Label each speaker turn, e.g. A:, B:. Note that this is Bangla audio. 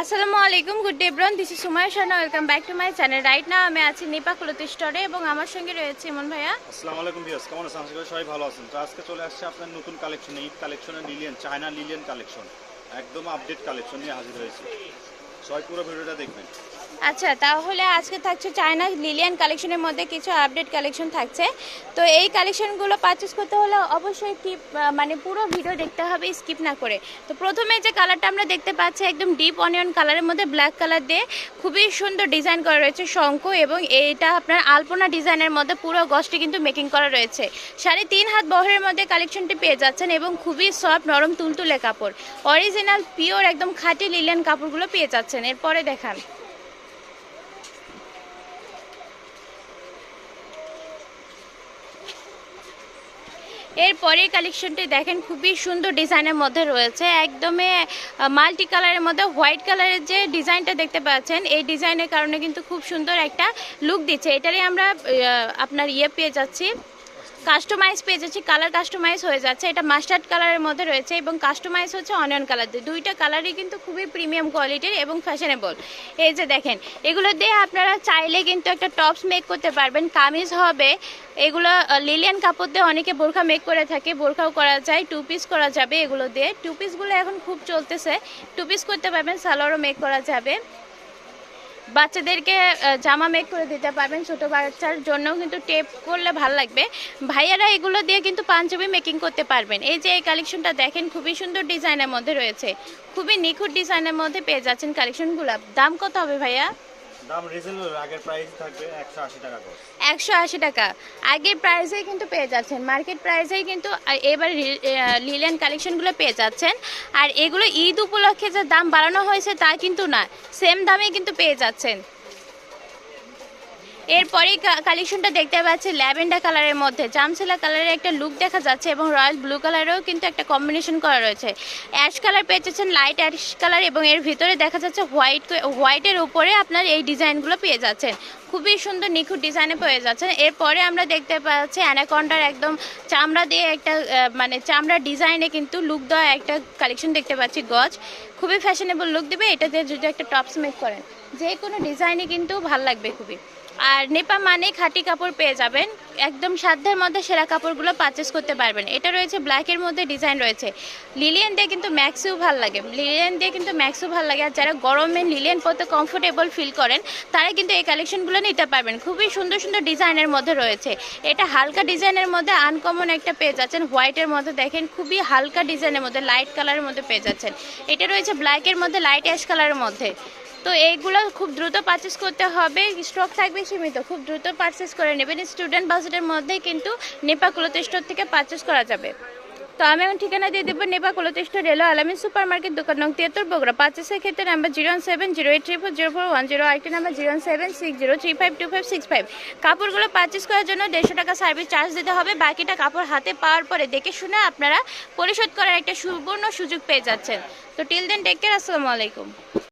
A: আসসালামু আলাইকুম, good day ব্রন this is Sumai Sharma welcome back to my channel right না আমি আছি নিপা ক্লোথ স্টোরে এবং আমার সঙ্গে রয়েছে ইমন ভাইয়া।
B: আসসালামু আলাইকুম ভিউয়ার্স কেমন আছেন? আশা করি সবাই ভালো আছেন। তো আজকে চলে আসছে আপনার নতুন কালেকশন ঈদ কালেকশনের লিলিয়ান চায়না লিলিয়ান কালেকশন একদম আপডেট কালেকশন নিয়ে হাজির হয়েছে। সবাই পুরো ভিডিওটা দেখবেন।
A: আচ্ছা তাহলে আজকে থাকছে চায়না লিলিয়ান কালেকশনের মধ্যে কিছু আপডেট কালেকশন থাকছে। তো এই কালেকশনগুলো পারচেস করতে হলে অবশ্যই কি মানে পুরো ভিডিও দেখতে হবে স্কিপ না করে। তো প্রথমে যে কালারটা আমরা দেখতে পাচ্ছি, একদম ডিপ অনিয়ন কালারের মধ্যে ব্ল্যাক কালার দিয়ে খুবই সুন্দর ডিজাইন করা রয়েছে শঙ্কু এবং এইটা আপনার আলপনা ডিজাইনের মধ্যে পুরো গছটি কিন্তু মেকিং করা রয়েছে। সাড়ে তিন হাত বহরের মধ্যে কালেকশনটি পেয়ে যাচ্ছেন এবং খুবই সফট নরম, তুলতুলে কাপড়। অরিজিনাল পিওর একদম খাঁটি লিলিয়ান কাপড়গুলো পেয়ে যাচ্ছেন। এরপরে দেখান। এরপরে কালেকশনটি দেখেন, খুবই সুন্দর ডিজাইনের মধ্যে রয়েছে। একদমই মাল্টি কালারের মধ্যে হোয়াইট কালারের যে ডিজাইনটা দেখতে পাচ্ছেন, এই ডিজাইনের কারণে কিন্তু খুব সুন্দর একটা লুক দিচ্ছে। এটারই আমরা আপনার ইয়ে পেয়ে যাচ্ছি। কাস্টমাইজ পেয়ে যাচ্ছি কালার কাস্টমাইজ হয়ে যাচ্ছে, এটা মাস্টার্ড কালারের মধ্যে রয়েছে এবং কাস্টমাইজ হচ্ছে অনিয়ন কালার দিয়ে। দুইটা কালারই কিন্তু খুবই প্রিমিয়াম কোয়ালিটির এবং ফ্যাশনেবল এই যে দেখেন, এগুলো দিয়ে আপনারা চাইলে কিন্তু একটা টপস মেক করতে পারবেন। কামিজ হবে, এগুলো লিলিয়ান কাপড় দিয়ে অনেকে বোরখা মেক করে থাকে, বোরখাও করা যায় টু পিস করা যাবে এগুলো দিয়ে। টু পিসগুলো এখন খুব চলতেছে টু পিস করতে পারবেন সালোয়ারও মেক করা যাবে। বাচ্চাদেরকে জামা মেক করে দিতে পারবেন ছোটো বাচ্চার জন্য কিন্তু টেপ করলে ভালো লাগবে। ভাইয়ারা এগুলো দিয়ে কিন্তু পাঞ্জাবি মেকিং করতে পারবেন। এই যে এই কালেকশনটা দেখেন, খুবই সুন্দর ডিজাইনের মধ্যে রয়েছে। খুবই নিখুঁত ডিজাইনের মধ্যে পেয়ে যাচ্ছেন কালেকশনগুলো দাম কত হবে ভাইয়া?
B: দাম রিজনেবল আগের প্রাইস থাকবে একশো আশি টাকা করে।
A: একশো আশি টাকা। আগের প্রাইসে কিন্তু পেয়ে যাচ্ছেন। মার্কেট প্রাইসেই কিন্তু এবার লিলেন কালেকশনগুলো পেয়ে যাচ্ছেন। আর এগুলো ঈদ উপলক্ষে যে দাম বাড়ানো হয়েছে তা কিন্তু না সেম দামে কিন্তু পেয়ে যাচ্ছেন। এরপরেই কালেকশনটা দেখতে পাচ্ছি ল্যাভেন্ডার কালারের মধ্যে। জামসেলা কালারের একটা লুক দেখা যাচ্ছে এবং রয়্যাল ব্লু কালারেও কিন্তু একটা কম্বিনেশন করা রয়েছে। অ্যাশ কালার পেয়ে যাচ্ছেন লাইট অ্যাশ কালার এবং এর ভিতরে দেখা যাচ্ছে হোয়াইট হোয়াইটের উপরে আপনার এই ডিজাইনগুলো পেয়ে যাচ্ছেন। খুবই সুন্দর নিখুঁত ডিজাইনে পেয়ে যাচ্ছেন। এরপরে আমরা দেখতে পাচ্ছি অ্যানাকন্ডার একদম চামড়া দিয়ে একটা মানে চামড়ার ডিজাইনে কিন্তু লুক দেওয়া একটা কালেকশন দেখতে পাচ্ছি গজ। খুবই ফ্যাশনেবল লুক দেবে। এটা দিয়ে যদি একটা টপস মেক করেন যে কোনো ডিজাইনে কিন্তু ভালো লাগবে খুবই। আর নেপা মানে খাঁটি কাপড় পেয়ে যাবেন। একদম সাধ্যের মধ্যে সেরা কাপড়গুলো পারচেস করতে পারবেন। এটা রয়েছে ব্ল্যাকের মধ্যে ডিজাইন রয়েছে। লিলিয়ান দিয়ে কিন্তু ম্যাক্সিও ভালো লাগে। লিলিয়ান দিয়ে কিন্তু ম্যাক্সিও ভালো লাগে। আর যারা গরমে লিলিয়ান পরতে কমফোর্টেবল ফিল করেন, তারা কিন্তু এই কালেকশনগুলো নিতে পারবেন। খুবই সুন্দর সুন্দর ডিজাইনের মধ্যে রয়েছে। এটা হালকা ডিজাইনের মধ্যে আনকমন একটা পেয়ে যাচ্ছেন। হোয়াইটের মধ্যে দেখেন, খুবই হালকা ডিজাইনের মধ্যে লাইট কালারের মধ্যে পেয়ে যাচ্ছেন। এটা রয়েছে ব্ল্যাকের মধ্যে লাইট অ্যাশ কালারের মধ্যে। তো এইগুলো খুব দ্রুত পারচেস করতে হবে। স্টক থাকবে সীমিত, খুব দ্রুত পারচেস করে নেবেন। স্টুডেন্ট বাজেটের মধ্যেই কিন্তু নেপা কুলতে স্টোর থেকে পারচেস করা যাবে। তো আমি এখন ঠিকানা দিয়ে দেবো, নেপা কুলতে স্টোর রেলো আলামিন সুপার মার্কেট দোকান নং তিয়াত্তর, বগুড়া। পারচেসের ক্ষেত্রে number zero seven zero eight three four zero four one zero আরেকটি number zero seven six zero three five two five six five কাপড়গুলো পারচেস করার জন্য দেড়শো টাকা সার্ভিস চার্জ দিতে হবে। বাকিটা কাপড় হাতে পাওয়ার পরে দেখে শুনে আপনারা পরিশোধ করার একটা সুবর্ণ সুযোগ পেয়ে যাচ্ছেন। তো টিল দেন টেক কেয়ার আসসালামু আলাইকুম।